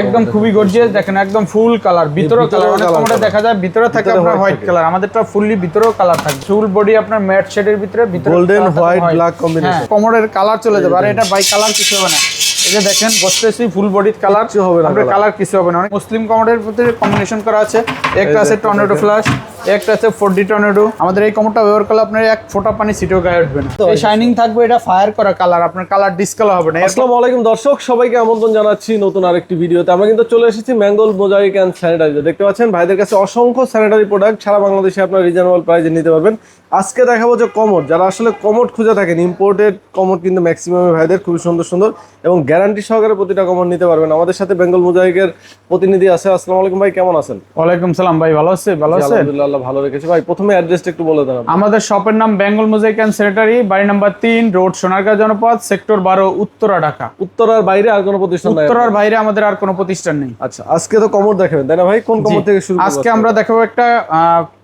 একদম খুবই গর্জিয়াস দেখেন একদম ফুল কালার ভিতরে ভিতরেও কালার অনেক সময় দেখা যায় ভিতরে থাকে আপনার হোয়াইট কালার আমাদেরটা ফুললি ভিতরেও কালার থাকে। ফুল বডি আপনার ম্যাট শেডের ভিতরে ভিতরে গোল্ডেন হোয়াইট ব্ল্যাক কম্বিনেশন কমোডের কালার চলে যাবে আর এটা বাই কালার কিছু হবে না। এই যে দেখেন বসতেছি ফুল বডির কালার কিছু হবে না কালার কিছু হবে না। অনেক মুসলিম কোমরের প্রতি কম্বিনেশন করা আছে। একটা আছে টর্নেডো ফ্লাশ একটা আছে ফোর ডি টর্নেডো। আমাদের এই কমরটা ব্যবহার করলে আপনার এক ফোঁটা পানি সিটেও গায়ে উঠবে না। এই শাইনিং থাকবে এটা ফায়ার করা কালার আপনার কালার ডিসকালার হবে না। আসসালামু আলাইকুম দর্শক সবাইকে আমন্ত্রণ জানাচ্ছি নতুন আরেকটি ভিডিওতে। আমরা কিন্তু চলে এসেছি ম্যাঙ্গল মোজাইক অ্যান্ড স্যানিটাইজার দেখতে পাচ্ছেন ভাইদের কাছে অসংখ্য স্যানিটারি প্রোডাক্ট সারা বাংলাদেশে আপনার রিজনেবল প্রাইসে নিতে পারবেন। আজকে দেখাবো যে কমোড যারা আসলে কমোড খুঁজে থাকেন ইম্পোর্টেড কমোড কিন্তু ম্যাক্সিমাম ভাইদের খুবই সুন্দর সুন্দর এবং গ্যারান্টি সহকারে প্রতিটা কমোড নিতে পারবেন। আমাদের সাথে বেঙ্গল মোজাইকের প্রতিনিধি আছে। আসসালামু আলাইকুম ভাই কেমন আছেন? ওয়ালাইকুম সালাম ভাই ভালো আছে? ভালো আছে আলহামদুলিল্লাহ ভালো রেখেছে। ভাই প্রথমে অ্যাড্রেসটা একটু বলে দেন আমাদের শপের নাম বেঙ্গল মোজাইক অ্যান্ড সেক্রেটারি বাড়ি নাম্বার তিন রোড সোনারগাঁ জনপদ সেক্টর বারো উত্তরা ঢাকা। উত্তরার বাইরে আর কোনো প্রতিষ্ঠান নাই উত্তরার বাইরে আমাদের আর কোনো প্রতিষ্ঠান নেই। আচ্ছা আজকে তো কমোড দেখাবেন তাই না ভাই? কোন কমোড থেকে শুরু আজকে আমরা দেখাবো একটা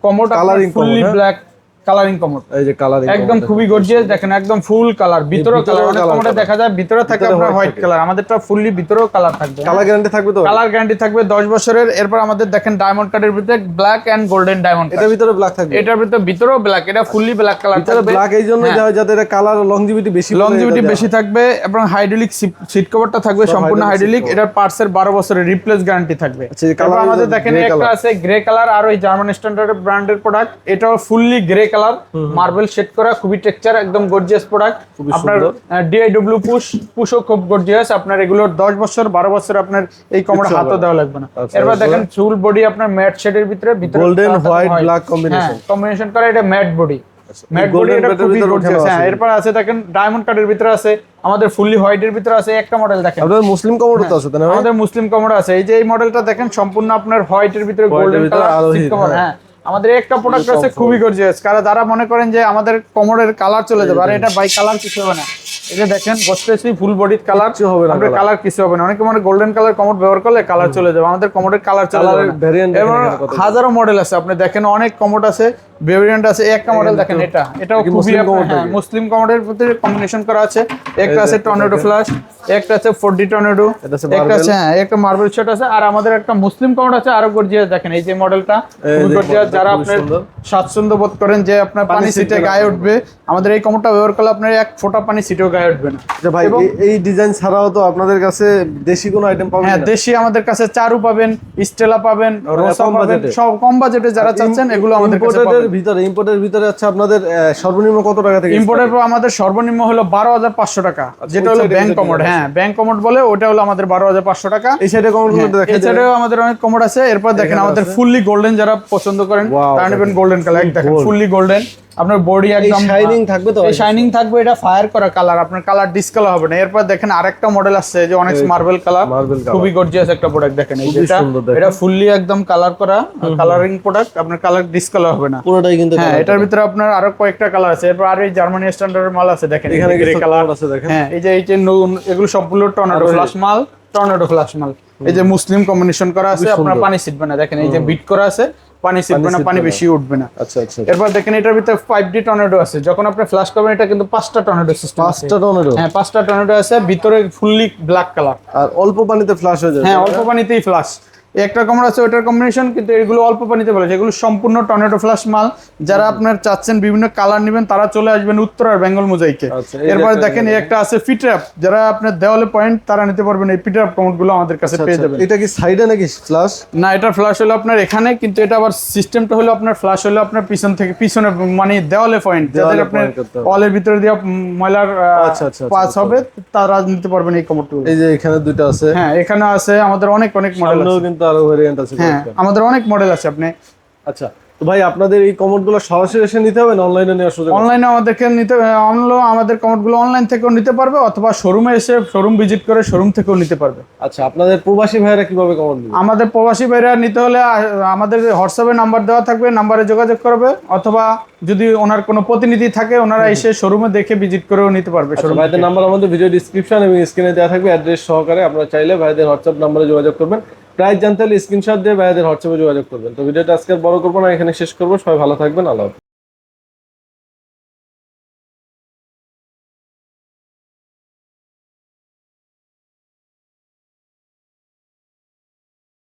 commode Colouring fully? Black colouring commode এই যে কালারিং একদম খুবই গর্জিয়াস দেখেন একদম ফুল কালার ভিতরে কালার অনেক কমোডে দেখা যায় ভিতরে থাকে আপনার হোয়াইট কালার আমাদেরটা ফুললি ভিতরেও কালার থাকবে। কালার গ্যারান্টি থাকবে তো? কালার গ্যারান্টি থাকবে দশ বছরের। এরপর আমাদের দেখেন ডায়মন্ড কার্ডের ভিতরে ব্ল্যাক এন্ড গোল্ডেন ডায়মন্ড এটার ভিতরে ব্ল্যাক থাকবে। এটার ভিতরে ভিতরেও ব্ল্যাক এটা ফুললি ব্ল্যাক কালার থাকবে। ব্ল্যাক এই জন্য দেওয়া হয়। যাতে এটা কালার লংজিভিটি বেশি লংজিভিটি বেশি থাকবে এবং হাইড্রোলিক সিট কভারটা থাকবে সম্পূর্ণ হাইড্রোলিক এটার পার্টসের বারো বছরের রিপ্লেস গ্যারান্টি থাকবে। আচ্ছা, আমাদের দেখেন একটা আছে গ্রে কালার আর ওই জার্মান স্ট্যান্ডার্ড ব্র্যান্ডের প্রোডাক্ট এটাও fully grey colour marble shade করা খুবই টেক্সচার একদম গর্জিয়াস প্রোডাক্ট আপনার। ডিআইডব্লিউ পুশ পুশও খুব গর্জিয়াস আপনার এগুলোর দশ বছর বারো বছর আপনার এই কমর হাতও দেওয়া লাগবে না। আচ্ছা, এরপর দেখেন চুল বডি আপনার ম্যাট শেডের ভিতরে ভিতরে Golden, কালারটা white, white। black combination। হ্যাঁ, কম্বিনেশন করা এটা ম্যাট বডি ম্যাট বডি এটা খুবই ভিতরে গর্জিয়াস হ্যাঁ এরপর আছে দেখেন ডায়মন্ড কার্ডের ভিতরে আছে আমাদের ফুললি হোয়াইটের ভিতরে আছে একটা মডেল দেখেন। আপনাদের মুসলিম কমোড তো আছে তাই না আমাদের মুসলিম কমোড আছে। এই যে এই মডেলটা দেখেন সম্পূর্ণ আপনার হোয়াইটের ভিতরে গোল্ডেন কালার কভার হ্যাঁ। আমাদের একটা প্রোডাক্ট আছে খুবই গর্জিয়াস কারণ যারা মনে করেন যে আমাদের কোমরের কালার চলে যাবে আর এটা বাই কালার কিছু হবে না। এটা দেখেন বসতেছি ফুল বডির কালার কিছু হবে না আমাদের কালার কিছু হবে না। অনেকে মানে গোল্ডেন কালার কমোড ব্যবহার করলে কালার চলে যাবে। আমাদের কমোডের কালার চলে যাবে হাজারো মডেল আছে। আপনি দেখেন অনেক কমোড আছে ভেরিয়েন্ট আছে একটা মডেল দেখেন এটা। এটাও খুবই মুসলিম হ্যাঁ, কমোডের ভিতরে কম্বিনেশন করা আছে। একটা আছে টর্নেডো। ফ্লাশ একটা আছে ফোর ডি টর্নেডো একটা আছে হ্যাঁ একটা মার্বেল শট আছে। আর আমাদের একটা মুসলিম কমোড আছে আরও গর্জিয়াস দেখেন এই যে মডেলটা গর্জিয়াস যারা আপনার স্বাচ্ছন্দ্য বোধ করেন যে আপনার পানি সিটে গায়ে উঠবে আমাদের এই কমোডটা ব্যবহার করলে আপনার এক ফোঁটা পানি সিটেও গায়ে উঠবে না। আচ্ছা ভাই এই- ডিজাইন ছাড়াও তো আপনাদের কাছে দেশি কোনো আইটেম পাবেন হ্যাঁ দেশি আমাদের কাছে চারু পাবেন স্টেলা পাবেন রোসা পাবেন সব কম বাজেটে যারা চাচ্ছেন এগুলো আমাদের কাছে ভিতরে ইম্পোর্টের ভিতরে আছে আপনাদের সর্বনিম্ন কত টাকা থেকে ইম্পোর্টের পর আমাদের সর্বনিম্ন হলো বারো হাজার পাঁচশো টাকা। যেটা হলো ব্যাংক কমোড হ্যাঁ ব্যাংক কমোড বলে ওটা হলো আমাদের বারো হাজার পাঁচশো টাকা। এই সাইডে কমোডগুলো দেখা এছাড়াও আমাদের অনেক কমোড আছে। এরপর দেখেন আমাদের। ফুললি গোল্ডেন যারা পছন্দ করেন তারা নেবেন গোল্ডেন কালার দেখেন। ফুললি গোল্ডেন আপনার বডি একদম শাইনিং থাকবে তো শাইনিং থাকবে এটা ফায়ার করা কালার আপনার কালার ডিসকালার হবে না। এরপর দেখেন আরেকটা মডেল আসছে যে অনেক মার্বেল কালার খুবই গর্জিয়াস একটা প্রোডাক্ট দেখেন সুন্দর এটা ফুললি একদম কালার করা কালারিং প্রোডাক্ট আপনার কালার ডিসকালার হবে না। পুরোটাই কিন্তু হ্যাঁ এটার ভিতরে আপনার আরও কয়েকটা কালার আছে। এরপর আর এই জার্মানি স্ট্যান্ডার্ডের মাল আছে দেখেন এখানে গ্রে কালার আছে দেখেন। হ্যাঁ এই যে এই যে এগুলো সবগুলো টর্নেডো ফ্লাশ মাল টর্নেডো ফ্লাশ মাল। এই যে মুসলিম কম্বিনেশন করা আছে আপনার পানি ছিটবে না। দেখেন এই যে বিট করা আছে পানি ছিটবে না পানি বেশি উঠবে না। আচ্ছা আচ্ছা এরপর দেখেন এটার ভিতরে ফাইভ ডি টর্নেডো আছে। যখন আপনি ফ্লাশ করবেন এটা কিন্তু পাঁচটা টর্নেডো সিস্টেম পাঁচটা টর্নেডো হ্যাঁ পাঁচটা টর্নেডো আছে ভিতরে ফুললি ব্ল্যাক কালার আর অল্প পানিতে ফ্লাশ হয়ে যায় হ্যাঁ অল্প পানিতেই ফ্লাশ একটা কমর আছে ওটার কম্বিনেশন কিন্তু এগুলো অল্প পানিতে বলে এগুলো সম্পূর্ণ টর্নেডো ফ্লাশ মাল। যারা আপনার চাচ্ছেন বিভিন্ন কালার নেবেন তারা চলে আসবেন উত্তর আর বেঙ্গল মোজাইকে। আচ্ছা, এরপর দেখেন এই একটা আছে ফিটরাপ যারা আপনার দেওয়ালে পয়েন্ট তারা নিতে পারবেন এই ফিটরাপ কমোডগুলো আমাদের কাছে পেয়ে আচ্ছা, যাবেন। এটা কি সাইডে নাকি ফ্লাশ না এটা ফ্ল্যাশ হলো আপনার এখানে কিন্তু এটা আবার সিস্টেমটা হলো আপনার ফ্ল্যাশ হলো আপনার পিছন থেকে পিছনে মানে দেওয়ালে পয়েন্ট যাদের আপনার। ওয়ালের ভিতরে দিয়ে ময়লার আচ্ছা, আচ্ছা, পাস আচ্ছা, হবে তারা নিতে পারবেন এই কমোডগুলো এই যে এখানে দুইটা আছে। হ্যাঁ এখানে আছে আমাদের অনেক অনেক মডেল আছে। কিন্তু আরও ভেরিয়েন্ট আছে হ্যাঁ আমাদের অনেক মডেল আছে আপনি। আচ্ছা তো ভাই আপনাদের এই সরাসরি এসে নিতে হবে না অনলাইনে নেওয়ার সুযোগ অনলাইনে আমাদেরকে নিতে অনলো আমাদের কমোডগুলো অনলাইন থেকেও নিতে পারবে অথবা শোরুমে এসে শোরুম ভিজিট করে শোরুম থেকেও নিতে পারবে। আচ্ছা আপনাদের প্রবাসী ভাইরা কীভাবে কমোড নেবে? আমাদের প্রবাসী ভাইরা নিতে হলে আমাদের হোয়াটসঅ্যাপে নাম্বার দেওয়া থাকবে নাম্বারে যোগাযোগ করবে অথবা যদি ওনার কোনো প্রতিনিধি থাকে ওনারা এসে শোরুমে দেখে ভিজিট করেও নিতে পারবে আচ্ছা শোরুম ভাইদের নাম্বার আমাদের ভিডিও ডিসক্রিপশন এবং স্ক্রিনে দেওয়া থাকবে অ্যাড্রেস সহকারে। আপনারা চাইলে ভাইদের হোয়াটসঅ্যাপ নাম্বারে যোগাযোগ করবেন। প্রাইস জানতে হলে স্ক্রিনশট দিয়ে ভাইদের হোয়াটসঅ্যাপে যোগাযোগ করবেন। তো ভিডিওটা আজকে বড় করব না, এখানে শেষ করব। সবাই ভালো থাকবেন, আল্লাহ